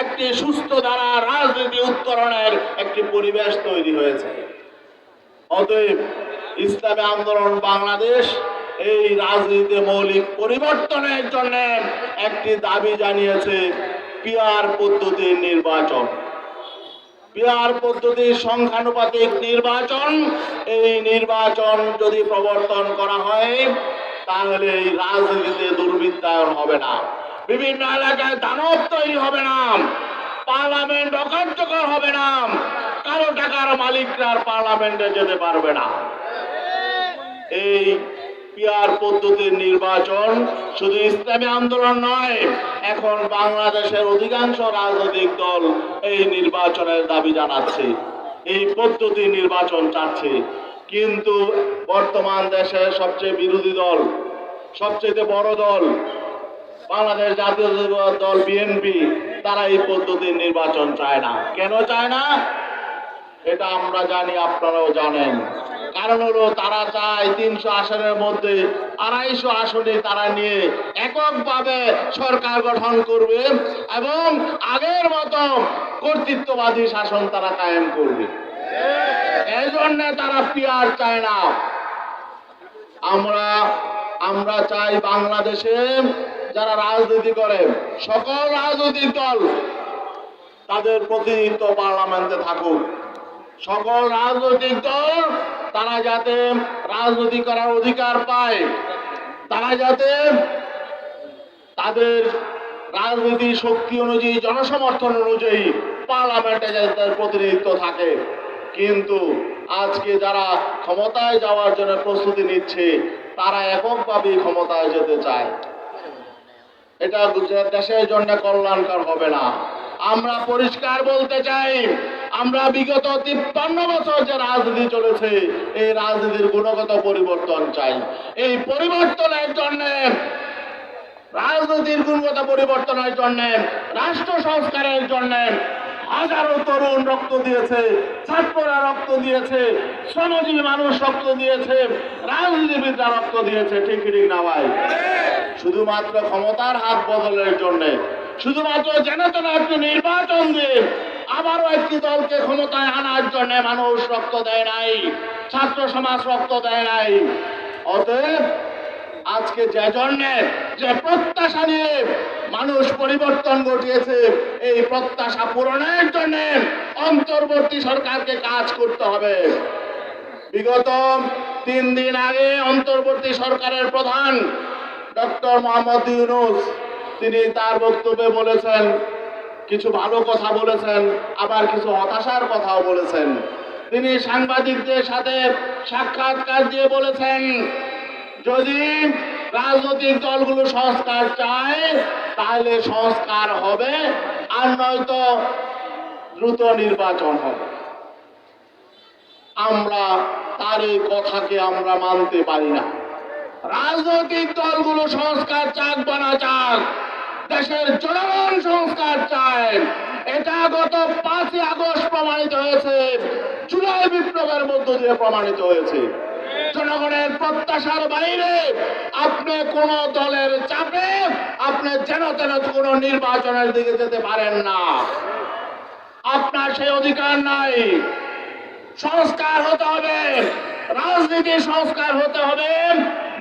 একটি সুস্থ দ্বারা রাজনীতি উত্তরণের একটি পরিবেশ তৈরি হয়েছে। অতএব ইসলামী আন্দোলন বাংলাদেশ এই রাজনীতিতে মৌলিক পরিবর্তনের জন্য একটি দাবি জানিয়েছে পিয়ার পদ্ধতির নির্বাচন। পিয়ার পদ্ধতির সংখ্যানুপাতিক নির্বাচন, এই নির্বাচন যদি প্রবর্তন করা হয়, তাহলে এই রাজনীতিতে দুর্বৃত্তায়ন হবে না। বিভিন্ন এলাকায় দানব তৈরি হবে না পার্লামেন্ট অকার্যকর হবে না কারও টাকার মালিকরা পার্লামেন্টে যেতে পারবে না। এই পিয়ার পদ্ধতির নির্বাচন শুধু ইসলামী আন্দোলন নয়, এখন বাংলাদেশের অধিকাংশ রাজনৈতিক দল এই নির্বাচনের দাবি জানাচ্ছে। এই পদ্ধতি নির্বাচন চাচ্ছে। কিন্তু বর্তমান দেশের সবচেয়ে বিরোধী দল, সবচেয়ে বড় দল বাংলাদেশ জাতীয় দল বিএনপি, তারা এই পদ্ধতির নির্বাচন চায় না। কেন চায় না? এটা আমরা জানি, আপনারাও জানেন। কারণ হলো, তারা চায় তিনশো আসনের মধ্যে আড়াইশো আসনে তারা নিয়ে এককভাবে সরকার গঠন করবে এবং আগের মতো কর্তৃত্ববাদী শাসন তারা কায়েম করবে। এই জন্য তারা পিয়ার চায় না। আমরা আমরা চাই বাংলাদেশে যারা রাজনীতি করে, সকল রাজনৈতিক দল তাদের প্রতিনিধিত্ব পার্লামেন্টে থাকুক। সকল রাজনৈতিক দল তারা যাতে রাজনীতি করার অধিকার পায়, তারা যাতে তাদের রাজনীতি শক্তি অনুযায়ী, জনসমর্থন অনুযায়ী পার্লামেন্টে যাতে তাদের প্রতিনিধিত্ব থাকে। কিন্তু আজকে যারা ক্ষমতায় যাওয়ার জন্য প্রস্তুতি নিচ্ছে তারা এককভাবে ক্ষমতায় যেতে চায়। এটা দেশের জন্য কল্যাণকর হবে না। আমরা পরিষ্কার বলতে চাই, আমরা বিগত তিপ্পান্ন বছর যে রাজনীতি চলেছে, এই রাজনীতির গুণগত পরিবর্তন চাই। এই পরিবর্তনের জন্য, রাজনীতির গুণগত পরিবর্তনের জন্য, রাষ্ট্র সংস্কারের জন্য হাজারো তরুণ রক্ত দিয়েছে, ছাত্ররা রক্ত দিয়েছে, শ্রমজীবী মানুষ রক্ত দিয়েছে, রাজনীতিবিদরা রক্ত দিয়েছে, ঠিক ঠিক না ভাই? শুধুমাত্র ক্ষমতার হাত বদলের জন্য, শুধুমাত্র যেন একটি নির্বাচন দিয়ে আবারও একটি দলকে ক্ষমতায় আনার জন্য মানুষ রক্ত দেয় নাই, ছাত্র সমাজ রক্ত দেয় নাই। অতএব আজকে যে জন্য, যে প্রত্যাশা নিয়ে মানুষ পরিবর্তন ঘটিয়েছে। এই প্রত্যাশা পূরণের জন্য অন্তর্বর্তী সরকারকে কাজ করতে হবে। বিগত তিন দিন আগে অন্তর্বর্তী সরকারের প্রধান ডক্টর মোহাম্মদ ইউনুস, তিনি তার বক্তব্যে বলেছেন, কিছু ভালো কথা বলেছেন, আবার কিছু হতাশার কথাও বলেছেন। তিনি সাংবাদিকদের সাথে সাক্ষাৎকার দিয়ে বলেছেন, যদি রাজনৈতিক দলগুলো সংস্কার চায়, তাহলে সংস্কার হবে, আর নয়তো দ্রুত নির্বাচন হবে। আমরা তার এই কথাকে আমরা মানতে পারি না। রাজনৈতিক দলগুলো সংস্কার চাক বা না চাক, দেশের জনগণ সংস্কার চায়। এটা গত পাঁচই আগস্ট প্রমাণিত হয়েছে, জুলাই বিপ্লবের মধ্য দিয়ে প্রমাণিত হয়েছে। জনগণের প্রত্যাশার বাইরে আপনি কোন দলের চাপে আপনি যেন তেন কোন নির্বাচনের দিকে যেতে পারেন না। আপনার সেই অধিকার নাই। সংস্কার হতে হবে, রাজনীতি সংস্কার হতে হবে,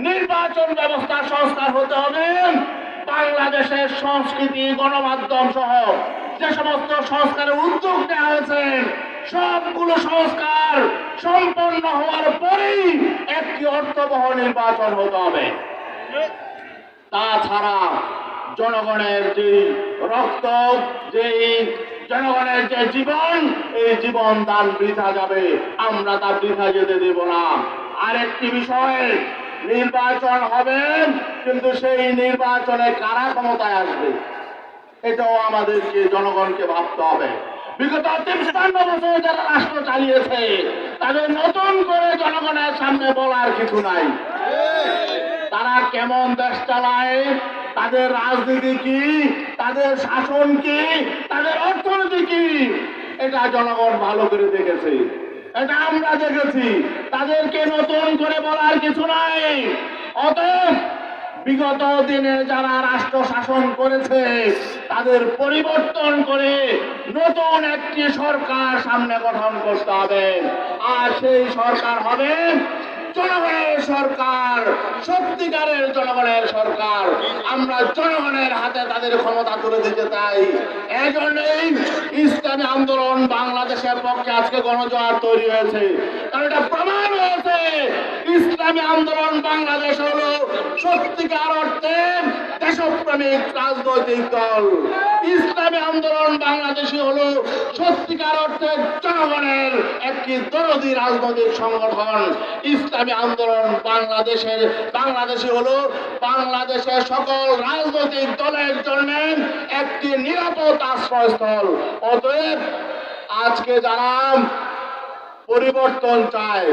নির্বাচন ব্যবস্থা সংস্কার হতে হবে, বাংলাদেশের সংস্কৃতি, গণমাধ্যম সহ যে সমস্ত সংস্কারের উদ্যোগ নেওয়া হয়েছে, সবগুলো সংস্কার সম্পন্ন হওয়ার পরেই একটি অর্থবহ নির্বাচন হতে হবে। তাছাড়া জনগণের যে রক্ত যেই জনগণের যে জীবন, এই জীবন দান বৃথা যাবে। আমরা তা বৃথা যেতে দেব না। আরেকটি বিষয়, নির্বাচন হবে, কিন্তু সেই নির্বাচনে কারা ক্ষমতায় আসবে? এটাও আমাদেরকে, জনগণকে ভাবতে হবে। বিগত তিপ্পান্ন যারা রাষ্ট্র চালিয়েছে, তাদের নতুন করে জনগণের সামনে বলার কিছু নাই। তারা কেমন দেশ চালায়, তাদের রাজনীতি কি, তাদের শাসন কি, তাদের অর্থনীতি কি, এটা জনগণ ভালো করে দেখেছে। এটা আমরা দেখেছি। তাদেরকে নতুন করে বলার কিছু নাই। অতএব বিগত দিনে যারা রাষ্ট্র শাসন করেছে, তাদের পরিবর্তন করে নতুন একটি সরকার সামনে গঠন করতে হবে। আর সেই সরকার হবে জনগণের সরকার, সত্যিকারের জনগণের সরকার। আমরা জনগণের হাতে তাদের ক্ষমতা তুলে দিতে চাই। এই জন্যই ইসলামী আন্দোলন বাংলাদেশের পক্ষে আজকে গণজোয়ার তৈরি হয়েছে। কারণ এটা প্রমাণ হয়েছে ইসলামী আন্দোলন বাংলাদেশ হলো সত্যিকার অর্থে দেশপ্রেমিক রাজনৈতিক দল। ইসলামী আন্দোলন বাংলাদেশি হলো সত্যিকার অর্থে জনগণের একটি দরদি রাজনৈতিক সংগঠন। ইসলামী আন্দোলন বাংলাদেশের, বাংলাদেশি হলো বাংলাদেশের সকল রাজনৈতিক দলের জন্য একটি নিরাপদ আশ্রয়স্থল। অতএব আজকে যারা পরিবর্তন চায়